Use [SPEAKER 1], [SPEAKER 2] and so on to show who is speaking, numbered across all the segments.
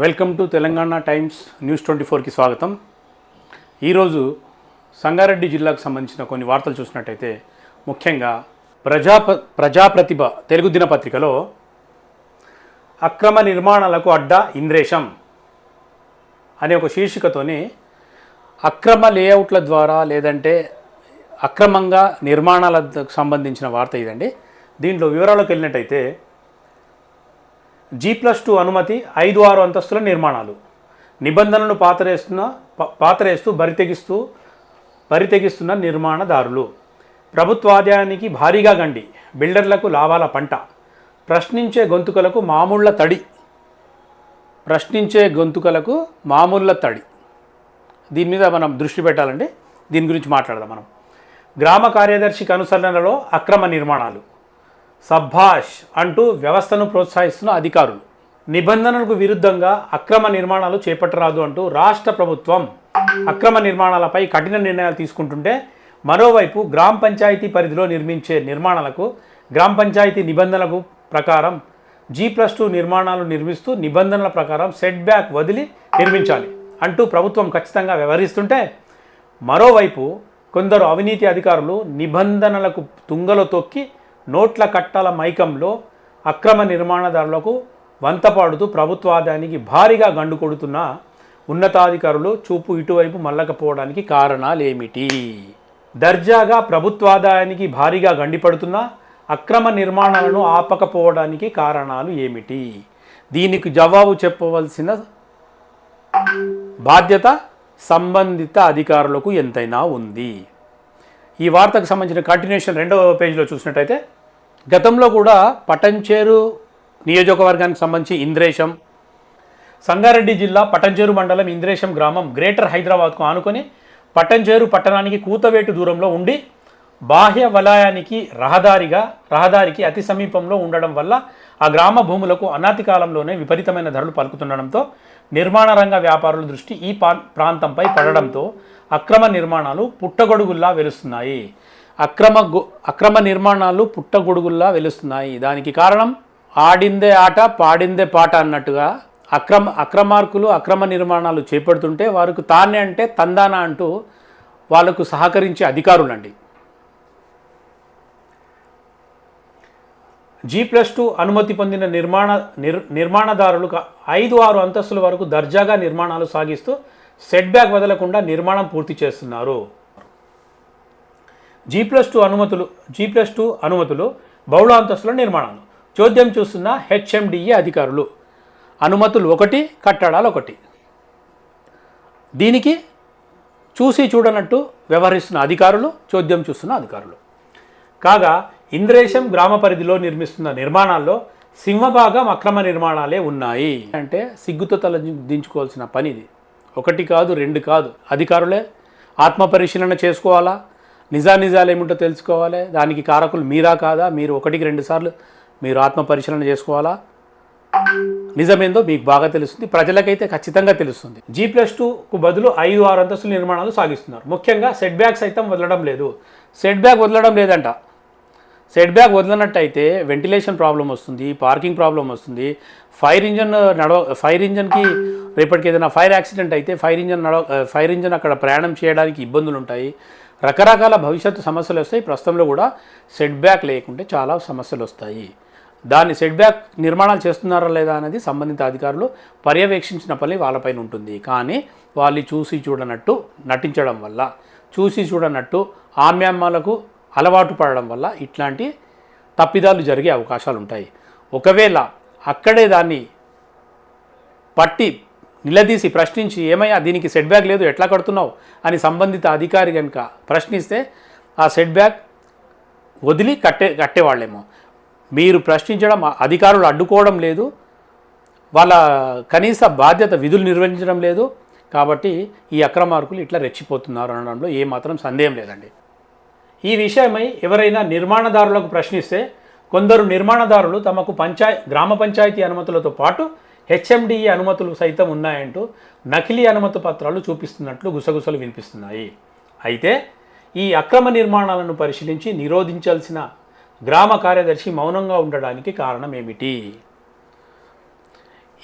[SPEAKER 1] Welcome to Telangana Times News twenty ఫోర్కి స్వాగతం. ఈరోజు సంగారెడ్డి జిల్లాకు సంబంధించిన కొన్ని వార్తలు చూసినట్టయితే ముఖ్యంగా ప్రజా ప్రజాప్రతిభ తెలుగు దినపత్రికలో అక్రమ నిర్మాణాలకు అడ్డా ఇంద్రేశం అనే ఒక శీర్షికతోని అక్రమ లేఅవుట్ల ద్వారా లేదంటే అక్రమంగా నిర్మాణాలకు సంబంధించిన వార్త ఇదండి. దీంట్లో వివరాలకు వెళ్ళినట్టయితే జీ ప్లస్ టూ అనుమతి ఐదు ఆరు అంతస్తుల నిర్మాణాలు. నిబంధనలను పాతరేస్తున్న ప- పాతరేస్తూ బరితెగిస్తూ బరితెగిస్తున్న నిర్మాణదారులు. ప్రభుత్వ ఆదాయానికి భారీగా గండి. బిల్డర్లకు లాభాల పంట. ప్రశ్నించే గొంతుకలకు మామూళ్ళ తడి. ప్రశ్నించే గొంతుకలకు మామూళ్ళ తడి. దీని మీద మనం దృష్టి పెట్టాలండి. దీని గురించి మాట్లాడదాం మనం. గ్రామ కార్యదర్శికి అనుసరణలో అక్రమ నిర్మాణాలు. సబ్భాష్ అంటూ వ్యవస్థను ప్రోత్సహిస్తున్న అధికారులు. నిబంధనలకు విరుద్ధంగా అక్రమ నిర్మాణాలు చేపట్టరాదు అంటూ రాష్ట్ర ప్రభుత్వం అక్రమ నిర్మాణాలపై కఠిన నిర్ణయాలు తీసుకుంటుంటే మరోవైపు గ్రామ పంచాయతీ పరిధిలో నిర్మించే నిర్మాణాలకు గ్రామ పంచాయతీ నిబంధనలకు ప్రకారం జీ ప్లస్ టూ నిర్మాణాలు నిర్మిస్తూ నిబంధనల ప్రకారం సెట్ బ్యాక్ వదిలి నిర్మించాలి అంటూ ప్రభుత్వం ఖచ్చితంగా వ్యవహరిస్తుంటే మరోవైపు కొందరు అవినీతి అధికారులు నిబంధనలకు తుంగలో తొక్కి నోట్ల కట్టల మైకంలో అక్రమ నిర్మాణదారులకు వంతపాడుతూ ప్రభుత్వ ఆదాయానికి భారీగా గండు కొడుతున్న ఉన్నతాధికారులు చూపు ఇటువైపు మల్లకపోవడానికి కారణాలేమిటి? దర్జాగా ప్రభుత్వాదాయానికి భారీగా గండిపడుతున్న అక్రమ నిర్మాణాలను ఆపకపోవడానికి కారణాలు ఏమిటి? దీనికి జవాబు చెప్పవలసిన బాధ్యత సంబంధిత అధికారులకు ఎంతైనా ఉంది. ఈ వార్తకు సంబంధించిన కంటిన్యూషన్ రెండవ పేజీలో చూసినట్టయితే గతంలో కూడా పటంచేరు నియోజకవర్గానికి సంబంధించి ఇంద్రేశం సంగారెడ్డి జిల్లా పటంచేరు మండలం ఇంద్రేశం గ్రామం గ్రేటర్ హైదరాబాద్కు ఆనుకొని పటంచేరు పట్టణానికి కూతవేటు దూరంలో ఉండి బాహ్య వలయానికి రహదారిగా రహదారికి అతి సమీపంలో ఉండడం వల్ల ఆ గ్రామ భూములకు అనాతి కాలంలోనే విపరీతమైన ధరలు పలుకుతుండడంతో నిర్మాణ రంగ వ్యాపారుల దృష్టి ఈ పా- ప్రాంతంపై పడడంతో అక్రమ నిర్మాణాలు పుట్టగొడుగుల్లా వెలుస్తున్నాయి. అక్రమ గు- అక్రమ నిర్మాణాలు పుట్టగొడుగుల్లా వెలుస్తున్నాయి. దానికి కారణం ఆడిందే ఆట పాడిందే పాట అన్నట్టుగా అక్రమ అక్రమార్కులు అక్రమ నిర్మాణాలు చేపడుతుంటే వారికి తానే అంటే తందానా అంటూ వాళ్ళకు సహకరించే అధికారులండి. జీ ప్లస్ టూ అనుమతి పొందిన నిర్మాణ నిర్ నిర్మాణదారులు ఐదు ఆరు అంతస్తుల వరకు దర్జాగా నిర్మాణాలు సాగిస్తూ సెట్ బ్యాక్ వదలకుండా నిర్మాణం పూర్తి చేస్తున్నారు. జీ ప్లస్ టూ అనుమతులు జీ ప్లస్ టూ అనుమతులు బహుళ అంతస్తుల నిర్మాణాలు. చోద్యం చూస్తున్న హెచ్ఎండిఏ అధికారులు. అనుమతులు ఒకటి కట్టడాలు ఒకటి. దీనికి చూసి చూడనట్టు వ్యవహరిస్తున్న అధికారులు చోద్యం చూస్తున్న అధికారులు. కాగా ఇంద్రేశం గ్రామ పరిధిలో నిర్మిస్తున్న నిర్మాణాల్లో సింహభాగం అక్రమ నిర్మాణాలే ఉన్నాయి. అంటే సిగ్గుతో తల దించుకోవాల్సిన పని ఇది ఒకటి కాదు రెండు కాదు. అధికారులే ఆత్మ పరిశీలన చేసుకోవాలా? నిజానిజాలు ఏమిటో తెలుసుకోవాలి. దానికి కారకులు మీరా కాదా? మీరు ఒకటికి రెండు సార్లు మీరు ఆత్మ పరిశీలన చేసుకోవాలా? నిజమేందో మీకు బాగా తెలుస్తుంది. ప్రజలకైతే ఖచ్చితంగా తెలుస్తుంది. జీ ప్లస్ టూకు బదులు ఐదు ఆరు అంతస్తుల నిర్మాణాలు సాగిస్తున్నారు. ముఖ్యంగా సెట్ బ్యాక్ సైతం వదలడం లేదు. సెట్ బ్యాక్ వదలడం లేదంట. సెట్ బ్యాక్ వదిలినట్టయితే వెంటిలేషన్ ప్రాబ్లం వస్తుంది పార్కింగ్ ప్రాబ్లం వస్తుంది. ఫైర్ ఇంజన్ నడవ ఫైర్ ఇంజన్కి రేపటికి ఏదైనా ఫైర్ యాక్సిడెంట్ అయితే ఫైర్ ఇంజన్ నడవ ఫైర్ ఇంజన్ అక్కడ ప్రయాణం చేయడానికి ఇబ్బందులు ఉంటాయి. రకరకాల భవిష్యత్తు సమస్యలు వస్తాయి. ప్రస్తుతంలో కూడా సెట్ బ్యాక్ లేకుంటే చాలా సమస్యలు వస్తాయి. దాన్ని సెట్ బ్యాక్ నిర్మాణాలు చేస్తున్నారా లేదా అనేది సంబంధిత అధికారులు పర్యవేక్షించిన పని వాళ్ళపైన ఉంటుంది. కానీ వాళ్ళు చూసి చూడనట్టు నటించడం వల్ల చూసి చూడనట్టు ఆమ్యామ్మాలకు అలవాటు పడడం వల్ల ఇట్లాంటి తప్పిదాలు జరిగే అవకాశాలు ఉంటాయి. ఒకవేళ అక్కడే దాన్ని పట్టి నిలదీసి ప్రశ్నించి ఏమయ్యా దీనికి సెట్ బ్యాక్ లేదు ఎట్లా కడుతున్నావు అని సంబంధిత అధికారి కనుక ప్రశ్నిస్తే ఆ సెట్ బ్యాక్ వదిలి కట్టే కట్టేవాళ్ళేమో. మీరు ప్రశ్నించడం అధికారులు అడ్డుకోవడం లేదు వాళ్ళ కనీస బాధ్యత విధులు నిర్వహించడం లేదు కాబట్టి ఈ అక్రమార్కులు ఇట్లా రెచ్చిపోతున్నారు అనడంలో ఏమాత్రం సందేహం లేదండి. ఈ విషయమై ఎవరైనా నిర్మాణదారులకు ప్రశ్నిస్తే కొందరు నిర్మాణదారులు తమకు పంచాయ గ్రామ పంచాయతీ అనుమతులతో పాటు హెచ్ఎండిఈ అనుమతులు సైతం ఉన్నాయంటూ నకిలీ అనుమతి పత్రాలు చూపిస్తున్నట్లు గుసగుసలు వినిపిస్తున్నాయి. అయితే ఈ అక్రమ నిర్మాణాలను పరిశీలించి నిరోధించాల్సిన గ్రామ కార్యదర్శి మౌనంగా ఉండడానికి కారణం ఏమిటి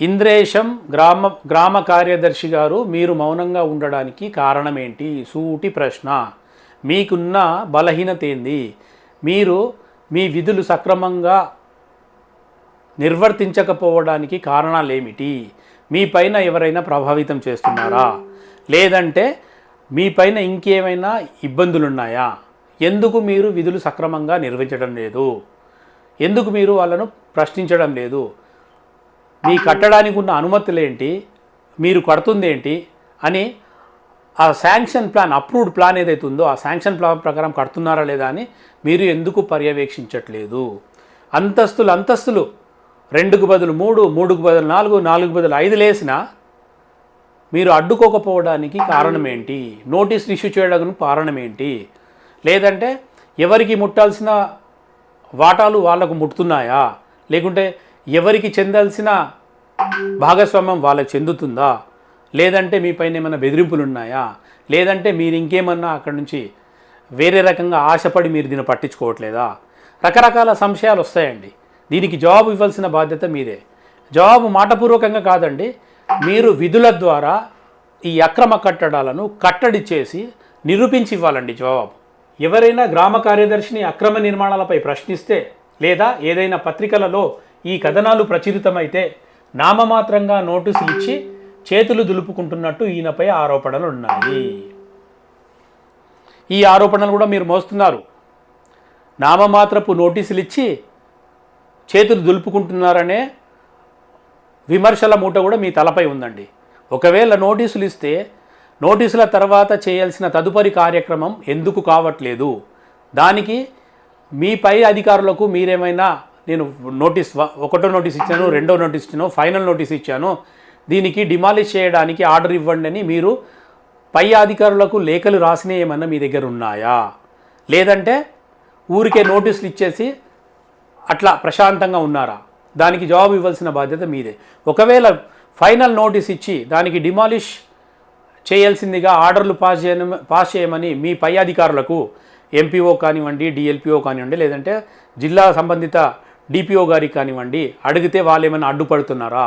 [SPEAKER 1] ఇంద్రేశం గ్రామ గ్రామ కార్యదర్శి గారు మీరు మౌనంగా ఉండడానికి కారణం ఏంటి సూటి ప్రశ్న. మీకున్న బలహీనత ఏంది మీరు మీ విధులు సక్రమంగా నిర్వర్తించకపోవడానికి కారణాలు ఏమిటి మీ పైన ఎవరైనా ప్రభావితం చేస్తున్నారా? లేదంటే మీ పైన ఇంకేమైనా ఇబ్బందులు ఉన్నాయా ఎందుకు మీరు విధులు సక్రమంగా నిర్వహించడం లేదు? ఎందుకు మీరు వాళ్ళను ప్రశ్నించడం లేదు? మీ కట్టడానికి ఉన్న అనుమతులు ఏంటి మీరు కడుతుంది ఏంటి అని ఆ శాంక్షన్ ప్లాన్ అప్రూవ్డ్ ప్లాన్ ఏదైతే ఉందో ఆ శాంక్షన్ ప్లాన్ ప్రకారం కడుతున్నారా లేదా అని మీరు ఎందుకు పర్యవేక్షించట్లేదు? అంతస్తులు అంతస్తులు. రెండుకు బదులు మూడు మూడుకు బదులు నాలుగు నాలుగు బదులు ఐదు లేసినా మీరు అడ్డుకోకపోవడానికి కారణం ఏంటి? నోటీసులు ఇష్యూ చేయడానికి కారణం ఏంటి? లేదంటే ఎవరికి ముట్టాల్సిన వాటాలు వాళ్ళకు ముట్టుతున్నాయా లేకుంటే ఎవరికి చెందాల్సిన భాగస్వామ్యం వాళ్ళకి చెందుతుందా? లేదంటే మీ పైన ఏమైనా బెదిరింపులు ఉన్నాయా లేదంటే మీరు ఇంకేమన్నా అక్కడి నుంచి వేరే రకంగా ఆశపడి మీరు దీన్ని పట్టించుకోవట్లేదా? రకరకాల సంశయాలు వస్తాయండి. దీనికి జవాబు ఇవ్వాల్సిన బాధ్యత మీదే. జవాబు మాటపూర్వకంగా కాదండి. మీరు విధుల ద్వారా ఈ అక్రమ కట్టడాలను కట్టడి చేసి నిరూపించి ఇవ్వాలండి జవాబు. ఎవరైనా గ్రామ కార్యదర్శిని అక్రమ నిర్మాణాలపై ప్రశ్నిస్తే లేదా ఏదైనా పత్రికలలో ఈ కథనాలు ప్రచురితమైతే నామమాత్రంగా నోటీసులు ఇచ్చి చేతులు దులుపుకుంటున్నట్టు ఈయనపై ఆరోపణలు ఉన్నాయి ఈ ఆరోపణలు కూడా మీరు మోస్తున్నారు. నామమాత్రపు నోటీసులు ఇచ్చి చేతులు దులుపుకుంటున్నారనే విమర్శల మూట కూడా మీ తలపై ఉందండి. ఒకవేళ నోటీసులు ఇస్తే నోటీసుల తర్వాత చేయాల్సిన తదుపరి కార్యక్రమం ఎందుకు కావట్లేదు? దానికి మీ పై అధికారులకు మీరేమైనా నేను నోటీస్ ఒకటో నోటీస్ ఇచ్చాను రెండో నోటీస్ ఇచ్చాను ఫైనల్ నోటీస్ ఇచ్చాను దీనికి డిమాలిష్ చేయడానికి ఆర్డర్ ఇవ్వండి అని మీరు పై అధికారులకు లేఖలు రాసినవి ఏమన్నా మీ దగ్గర ఉన్నాయా? లేదంటే ఊరికే నోటీసులు ఇచ్చేసి అట్లా ప్రశాంతంగా ఉన్నారా? దానికి జవాబు ఇవ్వాల్సిన బాధ్యత మీదే. ఒకవేళ ఫైనల్ నోటీస్ ఇచ్చి దానికి డిమాలిష్ చేయాల్సిందిగా ఆర్డర్లు పాస్ చేయడం పాస్ చేయమని మీ పై అధికారులకు ఎంపీఓ కానివ్వండి డిఎల్పిఓ కానివ్వండి లేదంటే జిల్లా సంబంధిత డిపిఓ గారికి కానివ్వండి అడిగితే వాళ్ళు ఏమైనా అడ్డుపడుతున్నారా?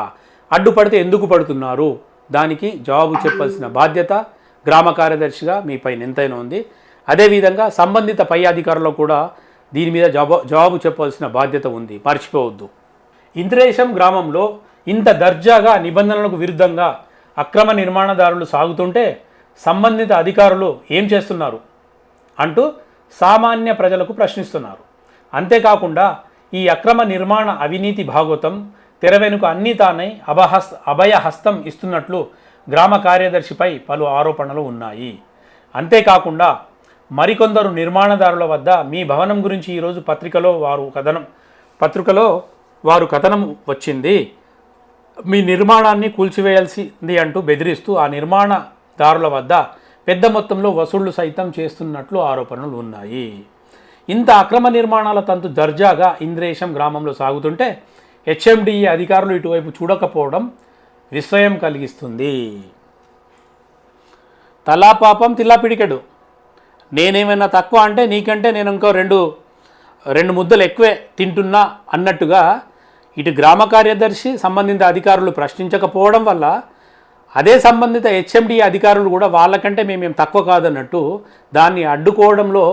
[SPEAKER 1] అడ్డుపడితే ఎందుకు పడుతున్నారు? దానికి జవాబు చెప్పాల్సిన బాధ్యత గ్రామ కార్యదర్శిగా మీ పైన ఎంతైనా ఉంది. అదేవిధంగా సంబంధిత పై అధికారులకు కూడా దీని మీద జవాబు జవాబు చెప్పాల్సిన బాధ్యత ఉంది. మర్చిపోవద్దు. ఇంద్రేశం గ్రామంలో ఇంత దర్జాగా నిబంధనలకు విరుద్ధంగా అక్రమ నిర్మాణదారులు సాగుతుంటే సంబంధిత అధికారులు ఏం చేస్తున్నారు? అంటూ సామాన్య ప్రజలకు ప్రశ్నిస్తున్నారు. అంతేకాకుండా ఈ అక్రమ నిర్మాణ అవినీతి భాగవతం తెర వెనుక అన్నీ తానై అభహస్ అభయహస్తం ఇస్తున్నట్లు గ్రామ కార్యదర్శిపై పలు ఆరోపణలు ఉన్నాయి. అంతేకాకుండా మరికొందరు నిర్మాణదారుల వద్ద మీ భవనం గురించి ఈరోజు పత్రికలో వారు కథనం పత్రికలో వారు కథనం వచ్చింది. మీ నిర్మాణాన్ని కూల్చివేయాల్సింది అంటూ బెదిరిస్తూ ఆ నిర్మాణదారుల వద్ద పెద్ద మొత్తంలో వసూళ్ళు సైతం చేస్తున్నట్లు ఆరోపణలు ఉన్నాయి. ఇంత అక్రమ నిర్మాణాల తంతు దర్జాగా ఇంద్రేశం గ్రామంలో సాగుతుంటే హెచ్ఎండిఈ అధికారులు ఇటువైపు చూడకపోవడం విస్మయం కలిగిస్తుంది. తలా పాపం తిల్లా పిడికెడు. నేనేమైనా తక్కువ అంటే నీకంటే నేను ఇంకో రెండు రెండు ముద్దలు ఎక్కువే తింటున్నా అన్నట్టుగా ఇటు గ్రామ కార్యదర్శి సంబంధిత అధికారులు ప్రశ్నించకపోవడం వల్ల అదే సంబంధిత హెచ్ఎండి అధికారులు కూడా వాళ్ళకంటే మేమేం తక్కువ కాదన్నట్టు దాన్ని అడ్డుకోవడంలో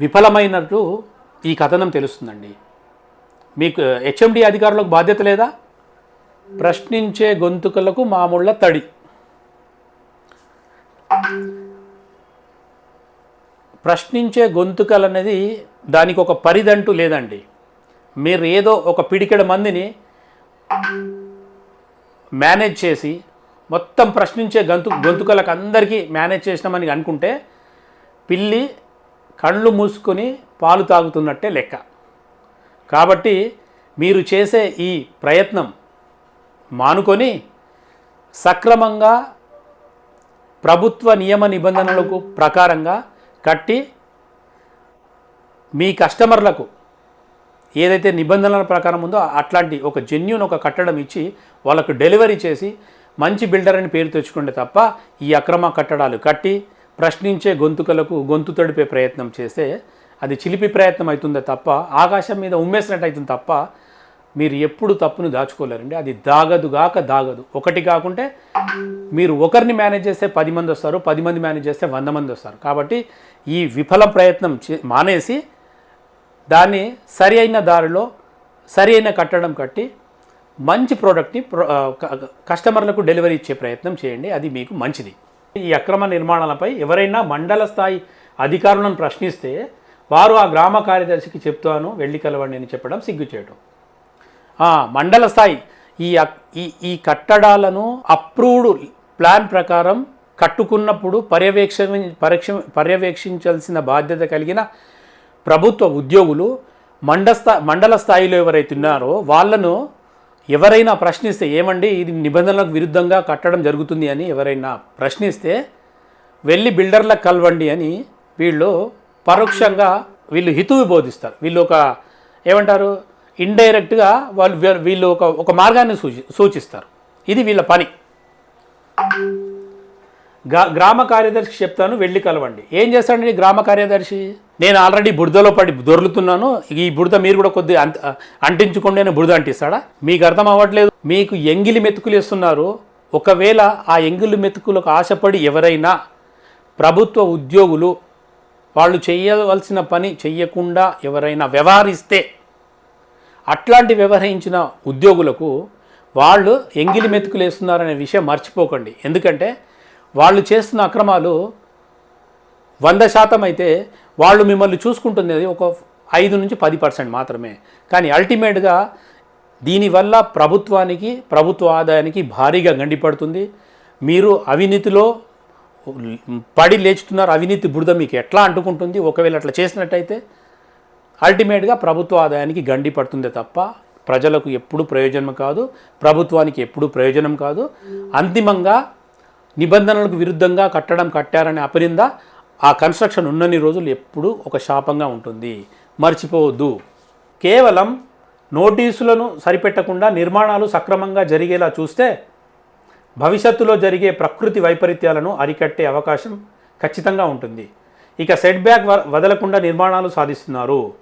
[SPEAKER 1] విఫలమైనట్టు ఈ కథనం తెలుస్తుందండి. మీకు హెచ్ఎండి అధికారులకు బాధ్యత లేదా? ప్రశ్నించే గొంతుకలకు మామూళ్ళ తడి. ప్రశ్నించే గొంతుకలు అనేది దానికి ఒక పరిదంటూ లేదండి. మీరు ఏదో ఒక పిడికెడ మందిని మేనేజ్ చేసి మొత్తం ప్రశ్నించే గొంతు గొంతుకలకు అందరికీ మేనేజ్ చేసినామని అనుకుంటే పిల్లి కళ్ళు మూసుకొని పాలు తాగుతున్నట్టే లెక్క. కాబట్టి మీరు చేసే ఈ ప్రయత్నం మానుకొని సక్రమంగా ప్రభుత్వ నియమ నిబంధనలకు ప్రకారంగా కట్టి మీ కస్టమర్లకు ఏదైతే నిబంధనల ప్రకారం ఉందో అట్లాంటి ఒక జెన్యున్ ఒక కట్టడం ఇచ్చి వాళ్ళకు డెలివరీ చేసి మంచి బిల్డర్ అని పేరు తెచ్చుకుంటే తప్ప ఈ అక్రమ కట్టడాలు కట్టి ప్రశ్నించే గొంతుకలకు గొంతు తడిపే ప్రయత్నం చేస్తే అది చిలిపి ప్రయత్నం అవుతుందే తప్ప ఆకాశం మీద ఉమ్మేసినట్టు అవుతుంది తప్ప మీరు ఎప్పుడు తప్పును దాచుకోలేరండి. అది దాగదుగాక దాగదు. ఒకటి కాకుంటే మీరు ఒకరిని మేనేజ్ చేస్తే పది మంది వస్తారు పది మంది మేనేజ్ చేస్తే వంద మంది వస్తారు. కాబట్టి ఈ విఫల ప్రయత్నం చే- మానేసి దాన్ని సరి అయిన దారిలో సరి అయిన కట్టడం కట్టి మంచి ప్రోడక్ట్ని క- కస్టమర్లకు డెలివరీ ఇచ్చే ప్రయత్నం చేయండి. అది మీకు మంచిది. ఈ అక్రమ నిర్మాణాలపై ఎవరైనా మండల స్థాయి అధికారులను ప్రశ్నిస్తే వారు ఆ గ్రామ కార్యదర్శికి చెప్తాను వెళ్ళి కలవండి అని చెప్పడం సిగ్గుచేయడం మండల స్థాయి ఈ ఈ ఈ కట్టడాలను అప్రూవ్డ్ ప్లాన్ ప్రకారం కట్టుకున్నప్పుడు పర్యవేక్ష పరీక్ష పర్యవేక్షించాల్సిన బాధ్యత కలిగిన ప్రభుత్వ ఉద్యోగులు మండస్థా మండల స్థాయిలో ఎవరైతే ఉన్నారో వాళ్ళను ఎవరైనా ప్రశ్నిస్తే ఏమండి ఇది నిబంధనలకు విరుద్ధంగా కట్టడం జరుగుతుంది అని ఎవరైనా ప్రశ్నిస్తే వెళ్ళి బిల్డర్లకు కలవండి అని వీళ్ళు పరోక్షంగా వీళ్ళు హితువు బోధిస్తారు. వీళ్ళు ఒక ఏమంటారు ఇండైరెక్ట్గా వాళ్ళు వీళ్ళు ఒక ఒక మార్గాన్ని సూచి సూచిస్తారు. ఇది వీళ్ళ పని. గ్రామ కార్యదర్శి చెప్తాను వెళ్ళి కలవండి. ఏం చేస్తాడండి గ్రామ కార్యదర్శి? నేను ఆల్రెడీ బురదలో పడి దొర్లుతున్నాను. ఈ బురద మీరు కూడా కొద్దిగా అంట అంటించుకోండి అని బురద అంటిస్తాడా? మీకు అర్థం అవ్వట్లేదు. మీకు ఎంగిలి మెతుకులు ఇస్తున్నారు ఒకవేళ ఆ ఎంగిలి మెతుకులకు ఆశపడి ఎవరైనా ప్రభుత్వ ఉద్యోగులు వాళ్ళు చేయవలసిన పని చెయ్యకుండా ఎవరైనా వ్యవహరిస్తే అట్లాంటి వ్యవహరించిన ఉద్యోగులకు వాళ్ళు ఎంగిలి మెతుకులు వేస్తున్నారనే విషయం మర్చిపోకండి. ఎందుకంటే వాళ్ళు చేస్తున్న అక్రమాలు వంద శాతం అయితే వాళ్ళు మిమ్మల్ని చూసుకుంటున్నది ఒక ఐదు నుంచి పది పర్సెంట్ మాత్రమే. కానీ అల్టిమేట్గా దీనివల్ల ప్రభుత్వానికి ప్రభుత్వ ఆదాయానికి భారీగా గండిపడుతుంది. మీరు అవినీతిలో పడి లేచుతున్నారు అవినీతి బురద మీకు ఎట్లా అంటుకుంటుంది? ఒకవేళ అట్లా చేసినట్టయితే అల్టిమేట్గా ప్రభుత్వ ఆదాయానికి గండి పడుతుందే తప్ప ప్రజలకు ఎప్పుడు ప్రయోజనం కాదు ప్రభుత్వానికి ఎప్పుడు ప్రయోజనం కాదు. అంతిమంగా నిబంధనలకు విరుద్ధంగా కట్టడం కట్టారనే అపరింద ఆ కన్స్ట్రక్షన్ ఉన్నన్ని రోజులు ఎప్పుడూ ఒక శాపంగా ఉంటుంది. మర్చిపోవద్దు. కేవలం నోటీసులను సరిపెట్టకుండా నిర్మాణాలు సక్రమంగా జరిగేలా చూస్తే భవిష్యత్తులో జరిగే ప్రకృతి వైపరీత్యాలను అరికట్టే అవకాశం ఖచ్చితంగా ఉంటుంది. ఇక సెట్ బ్యాక్ వ- వదలకుండా నిర్మాణాలు సాధిస్తున్నారు.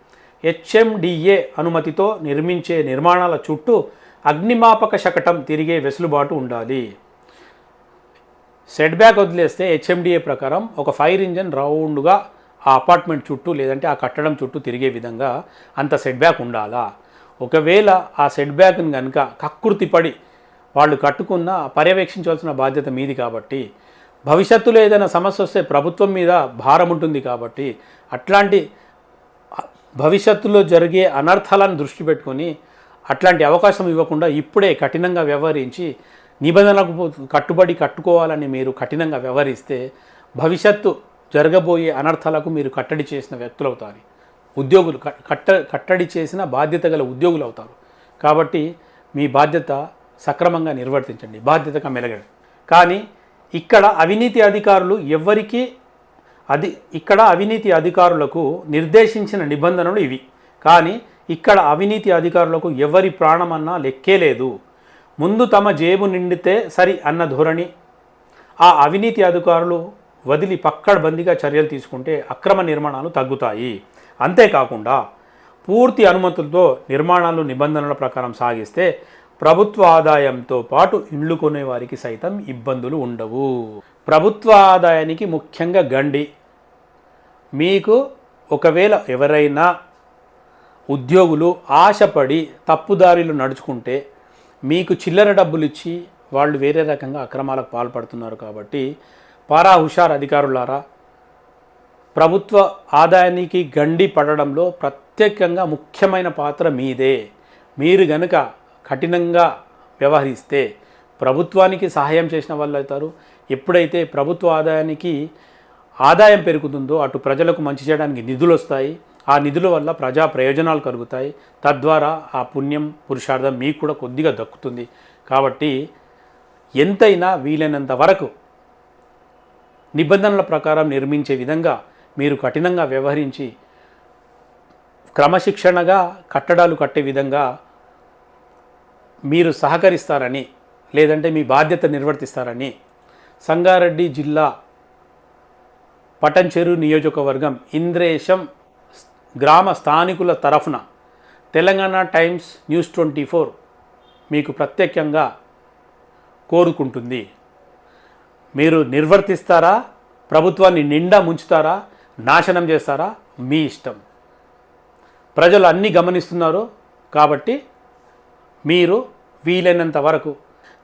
[SPEAKER 1] హెచ్ఎండిఏ అనుమతితో నిర్మించే నిర్మాణాల చుట్టూ అగ్నిమాపక శకటం తిరిగే వెసులుబాటు ఉండాలి. సెట్ బ్యాక్ వదిలేస్తే హెచ్ఎండిఏ ప్రకారం ఒక ఫైర్ ఇంజన్ రౌండ్గా ఆ అపార్ట్మెంట్ చుట్టూ లేదంటే ఆ కట్టడం చుట్టూ తిరిగే విధంగా అంత సెట్ బ్యాక్ ఉండాలా? ఒకవేళ ఆ సెట్ బ్యాక్ని కనుక కక్కుర్తి పడి వాళ్ళు కట్టుకున్న పర్యవేక్షించాల్సిన బాధ్యత మీది కాబట్టి భవిష్యత్తులో ఏదైనా సమస్య వస్తే ప్రభుత్వం మీద భారం ఉంటుంది కాబట్టి అట్లాంటి భవిష్యత్తులో జరిగే అనర్థాలను దృష్టి పెట్టుకొని అట్లాంటి అవకాశం ఇవ్వకుండా ఇప్పుడే కఠినంగా వ్యవహరించి నిబంధనలకు కట్టుబడి కట్టుకోవాలని మీరు కఠినంగా వ్యవహరిస్తే భవిష్యత్తు జరగబోయే అనర్థాలకు మీరు కట్టడి చేసిన వ్యక్తులు అవుతారు ఉద్యోగులు కట్ట కట్టడి చేసిన బాధ్యత గల ఉద్యోగులు అవుతారు కాబట్టి మీ బాధ్యత సక్రమంగా నిర్వర్తించండి బాధ్యతగా మెలగండి. కానీ ఇక్కడ అవినీతి అధికారులు ఎవరికీ అది ఇక్కడ అవినీతి అధికారులకు నిర్దేశించిన నిబంధనలు ఇవి. కానీ ఇక్కడ అవినీతి అధికారులకు ఎవరి ప్రాణమన్నా లెక్కే లేదు. ముందు తమ జేబు నిండితే సరి అన్న ధోరణి. ఆ అవినీతి అధికారులు వదిలి పక్కడబందీగా చర్యలు తీసుకుంటే అక్రమ నిర్మాణాలు తగ్గుతాయి. అంతేకాకుండా పూర్తి అనుమతులతో నిర్మాణాలు నిబంధనల ప్రకారం సాగిస్తే ప్రభుత్వ ఆదాయంతో పాటు ఇండ్లు కొనే వారికి సైతం ఇబ్బందులు ఉండవు. ప్రభుత్వ ఆదాయానికి ముఖ్యంగా గండి. మీకు ఒకవేళ ఎవరైనా ఉద్యోగులు ఆశపడి తప్పుదారిలో నడుచుకుంటే మీకు చిల్లర డబ్బులు ఇచ్చి వాళ్ళు వేరే రకంగా అక్రమాలకు పాల్పడుతున్నారు కాబట్టి పారా హుషార్ అధికారులారా ప్రభుత్వ ఆదాయానికి గండి పడడంలో ప్రత్యేకంగా ముఖ్యమైన పాత్ర మీదే. మీరు గనుక కఠినంగా వ్యవహరిస్తే ప్రభుత్వానికి సహాయం చేసిన వాళ్ళు అవుతారు. ఎప్పుడైతే ప్రభుత్వ ఆదాయానికి ఆదాయం పెరుగుతుందో అటు ప్రజలకు మంచి చేయడానికి నిధులు వస్తాయి. ఆ నిధుల వల్ల ప్రజా ప్రయోజనాలు కలుగుతాయి. తద్వారా ఆ పుణ్యం పురుషార్థం మీకు కూడా కొద్దిగా దక్కుతుంది. కాబట్టి ఎంతైనా వీలైనంత వరకు నిబంధనల ప్రకారం నిర్మించే విధంగా మీరు కఠినంగా వ్యవహరించి క్రమశిక్షణగా కట్టడాలు కట్టే విధంగా మీరు సహకరిస్తారని లేదంటే మీ బాధ్యత నిర్వర్తిస్తారని సంగారెడ్డి జిల్లా పటంచెరు నియోజకవర్గం ఇంద్రేశం గ్రామ స్థానికుల తరఫున Telangana Times News twenty four మీకు ప్రత్యేకంగా కోరుకుంటుంది. మీరు నిర్వర్తిస్తారా? ప్రభుత్వాన్ని నిండా ముంచుతారా? నాశనం చేస్తారా? మీ ఇష్టం. ప్రజలు అన్నీ గమనిస్తున్నారు కాబట్టి మీరు వీలైనంత వరకు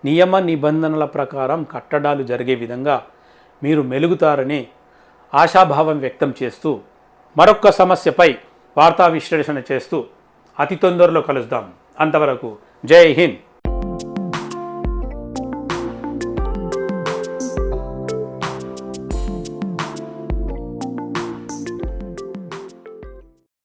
[SPEAKER 1] నియమ నిబంధనల ప్రకారం కట్టడాలు జరిగే విధంగా మీరు మెలుగుతారని ఆశాభావం వ్యక్తం చేస్తూ మరొక్క సమస్యపై వార్తా విశ్లేషణ చేస్తూ అతి తొందరలో కలుద్దాం. అంతవరకు జై హింద్.